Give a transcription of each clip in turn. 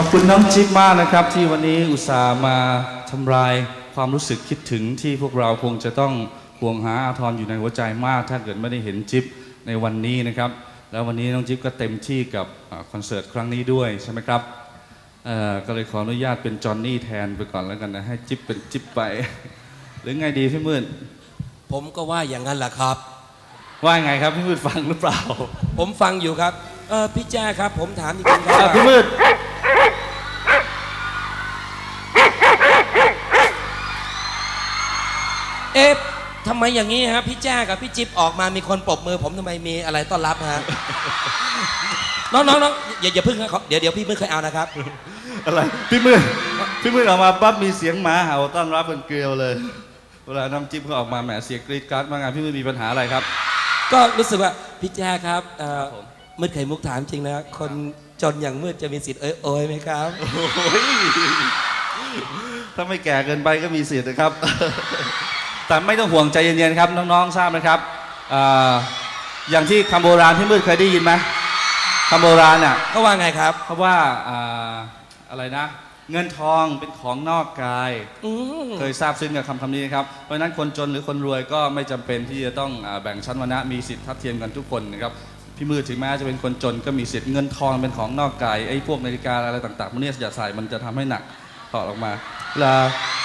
ขอบคุณน้องจิ๊บมากนะครับ ที่วันนี้อุตส่าห์มาทำลายความรู้สึกคิดถึงที่พวกเราคงจะต้องห่วงหาอาทรอยู่ในหัวใจมาก ถ้าเกิดไม่ได้เห็นจิ๊บในวันนี้นะครับ แล้ววันนี้น้องจิ๊บก็เต็มที่กับอ่าคอนเสิร์ตครั้งนี้ด้วยใช่ไหมครับเอ่อก็เลยขออนุญาตเป็นจอห์นนี่แทนไปก่อนแล้วกันนะให้จิ๊บเป็นจิ๊บไป หรือไงดีพี่มืดผมก็ว่าอย่างนั้นแหละครับ ว่าไงครับพี่มืดฟังหรือเปล่า ผมฟังอยู่ครับเออพี่แจ้ครับ ผมถามจริงๆครัอะบพี่มืด เอ๊ะทำไมอย่างนี้ฮะพี่แจ้กับพี่จิ๊บออกมามีคนปรบมือ ผมทำไมมีอะไรต้อนรับฮะ น้องน้องน้องอย่าอย่าเพึ่งนะขอเดี๋ยวเดี๋ยวพี่ไม่เคยเอานะครับ อะไรพี่มืดพี่มืดออกมาปั๊บมีเสียงหมาเห่าต้อนรับเป็นเกลียวเลย เวลาน้ำจิ้มเขาออกมาแหมเสียงกรีดกราร์ดมากงานพี่มืดมีปัญหาอะไรครับ ก็รู้สึกว่าพี่แจ้ครับเอ่อครับผม มืดไข่มุกถามจริงนะคนจนอย่างมืดจะมีสิทธิ์เอ้ยโอยไหมครับ โอ้ยถ้าไม่แก่เกินไปก็มีสิทธิ์นะครับ แต่ไม่ต้องห่วงใจเย็นๆครับน้องๆทราบนะครับอ่าอย่างที่คำโบราณพี่มืดเคยได้ยินไหมคำโบราณอะเขาว่าไงครับเขาว่าอ่าอะไรนะ เงินทองเป็นของนอกกายอืมเคยทราบซึ้งกับคำคำนี้นะครับเพราะฉะนั้นคนจนหรือคนรวยก็ไม่จำเป็นที่จะต้องอาแบ่งชั้นวรรณะมีสิทธิ์ทัดเทียมกันทุกคนนะครับพี่มือถึงแม้จะเป็นคนจนก็มีสิทธิ์เงินทองเป็นของนอกกายไอ้พวกนาฬิกาอะไรต่างๆพวกนี้อย่าใส่มันจะทำให้หนักถอดออกมาเวลา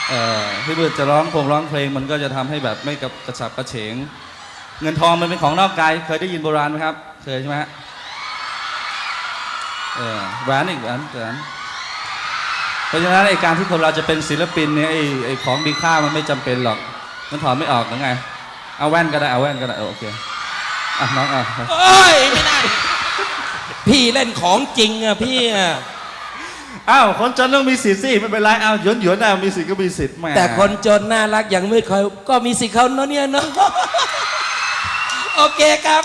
เอ่อพี่มือจะร้องพงร้องเพลงมันก็จะทำให้แบบไม่กระกระฉับกระเฉง เงินทองมันเป็นของนอกกาย เคยได้ยินโบราณไหมครับ เคยใช่ไหมฮะเออแหวนอีกแหวนแหวนเพราะฉะนั้นไอการที่คนเราจะเป็นศิลปินเนี่ยไอ้ไอ้ของมีค่ามันไม่จำเป็นหรอก มันถอดไม่ออกหรือไง เอาแว่นก็ได้เอาแว่นก็ได้โอเคอะน้องอะเอ้ยไม่ได้พี่เล่นของจริงอะพี่อะ อ้าวคนจนต้องมีสิทธิ์สิไม่เป็นไรอ้าวหยวนหยวนได้มีสิทธิ์ก็มีสิทธิ์แหมแต่คนจนน่ารักอย่างมืดคอยก็มีสิทธิ์เขาเนาะเนี่ยเนาะ โอเคครับ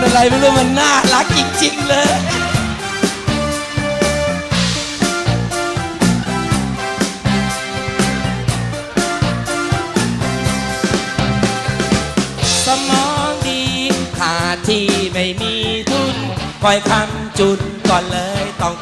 คนอะไรไม่รู้มันน่ารักจริงๆเลยสมองดีขาที่ไม่มีทุนคอยคำจุนก่อนเลยต้อง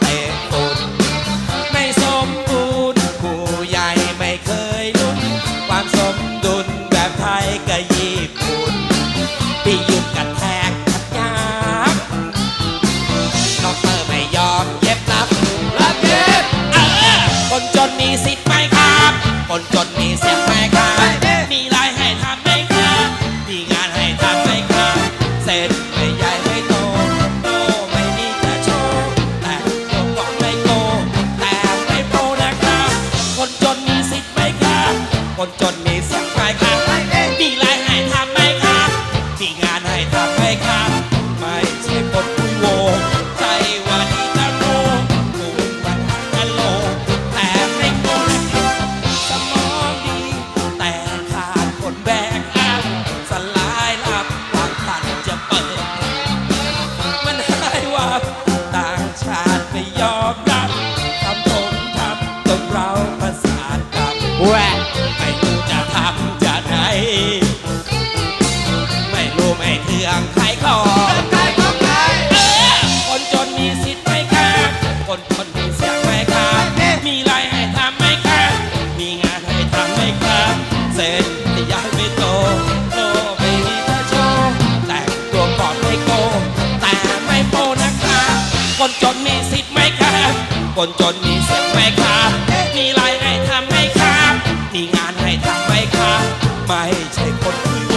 คนจนมีเสียงไหมครับมีไลน์ให้ทำไหมครับมีงานให้ทำไหมครับไม่ใช่คนคุยโว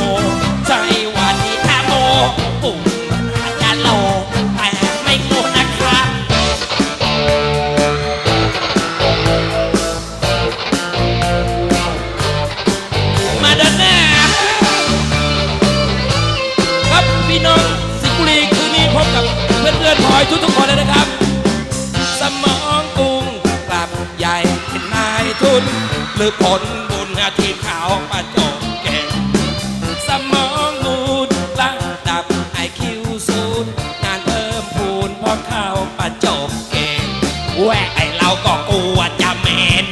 ใจหวานที่แทโมปุ่มมันหาจจะโลแต่ไม่โกนะคะ มาเดินน้ครับพี่นงสิบุรีคืนนี้พบกับเพื่อนๆพลอยทุกๆ หรือผลบุญที่เขาปราจบแก่งสมองนูดรงดับไอคิวสูดงานเพิ่มพูนพอข้เขาปราจบแก่งแหวะไอเราก็กลัวจะเมน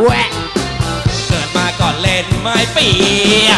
แหวะเกิดมาก่อนเล่นไม่เปีย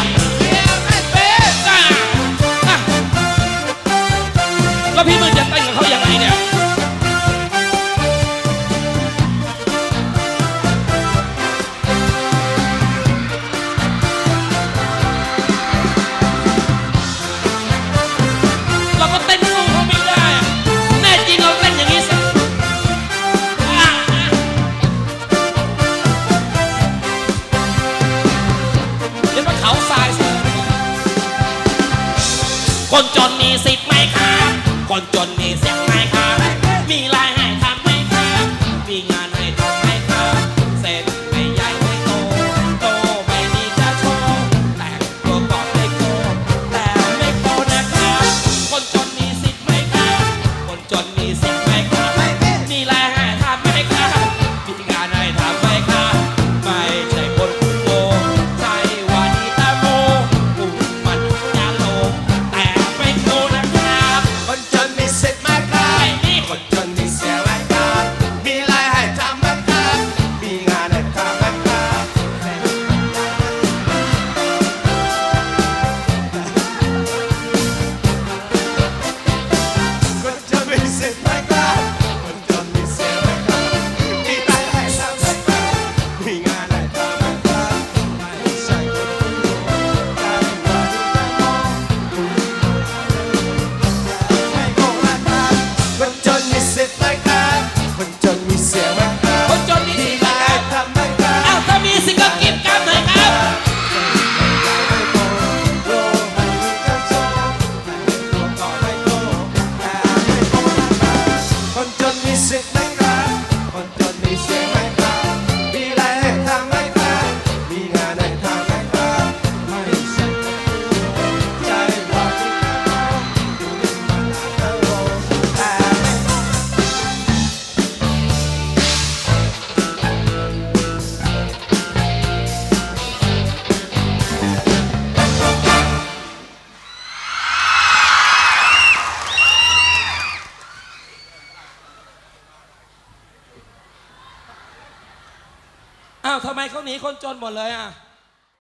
คนจนมีสิทธิำไมเขาหนีคนจนหมดเลยอะ